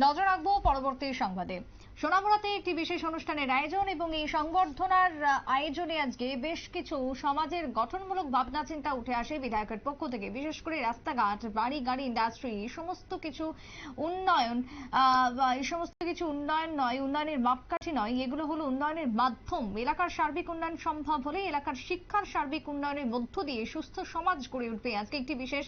নজর রাখব পরবর্তী সংবাদে। সোনামুড়াতে একটি বিশেষ অনুষ্ঠানের আয়োজন এবং এই সংবর্ধনার আয়োজনে আজকে বেশ কিছু সমাজের গঠনমূলক ভাবনা চিন্তা উঠে আসে বিধায়কের পক্ষ থেকে। বিশেষ করে রাস্তাঘাট, বাড়ি, গাড়ি ইন্ডাস্ট্রি সমস্ত কিছু উন্নয়ন এই সমস্ত কিছু উন্নয়ন নয়, উন্নয়নের মাপকাঠি নয়, এগুলো হলো উন্নয়নের মাধ্যম। এলাকার সার্বিক উন্নয়ন সম্ভব হলে এলাকার শিক্ষার সার্বিক উন্নয়নের মধ্য দিয়ে সুস্থ সমাজ গড়ে উঠবে আজকে একটি বিশেষ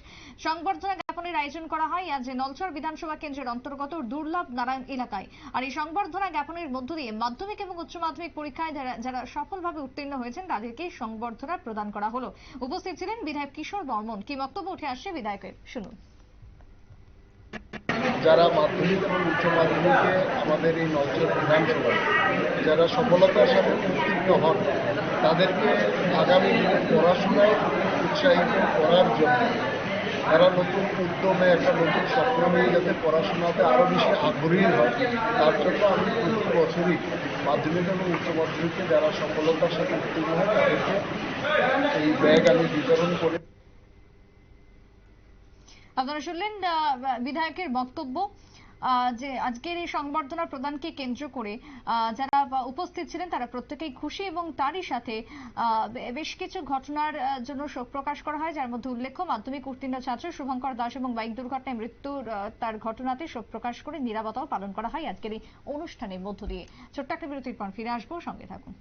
সংবর্ধনা জ্ঞাপনের আয়োজন করা হয় আজ নলচর বিধানসভা কেন্দ্রের অন্তর্গত দুর্লভ নারায়ণ এলাকায়। আর এই সংবর্ধনা জ্ঞাপনের মধ্য দিয়ে মাধ্যমিক এবং উচ্চ মাধ্যমিক পরীক্ষায় যারা সফলভাবে উত্তীর্ণ হয়েছেন তাদেরকে সংবর্ধনা প্রদান করা হলো। উপস্থিত ছিলেন বিধায়ক কিশোর বর্মন। কি বক্তব্য উঠে আসছে বিধায়কের? শুনুন। যারা মাধ্যমিক এবং উচ্চ মাধ্যমিকে আমাদের এই নলচর বিধানসভায় যারা সফলতার সাথে উত্তীর্ণ হন, তাদেরকে আগামী দিনে পড়াশোনায় উৎসাহিত করার জন্য তারা নতুন উদ্যমে একটা নতুন স্বপ্ন নিয়ে যাতে পড়াশোনাতে আরও বেশি আগ্রহী হয়। তার জন্য আমি প্রতি বছরই মাধ্যমিক এবং উচ্চ মাধ্যমিকে যারা সফলতার সাথে উত্তীর্ণ হয়, তাদেরকে এই ব্যাগ আমি বিতরণ করে। আপনারা শুনলেন বিধায়কের বক্তব্য। যে আজকের এই সংবর্ধনা প্রদানকে কেন্দ্র করে যারা উপস্থিত ছিলেন তারা প্রত্যেকেই খুশি এবং তারই সাথে বেশ কিছু ঘটনার জন্য শোক প্রকাশ করা হয়, যার মধ্যে উল্লেখ্য মাধ্যমিক উত্তীর্ণ ছাত্র শুভঙ্কর দাস এবং বাইক দুর্ঘটনায় মৃত্যুর তার ঘটনাতে শোক প্রকাশ করে নিরাপত্তাও পালন করা হয় আজকের এই অনুষ্ঠানের মধ্য দিয়ে। ছোট্ট একটা বিরতির পর ফিরে আসব, সঙ্গে থাকুন।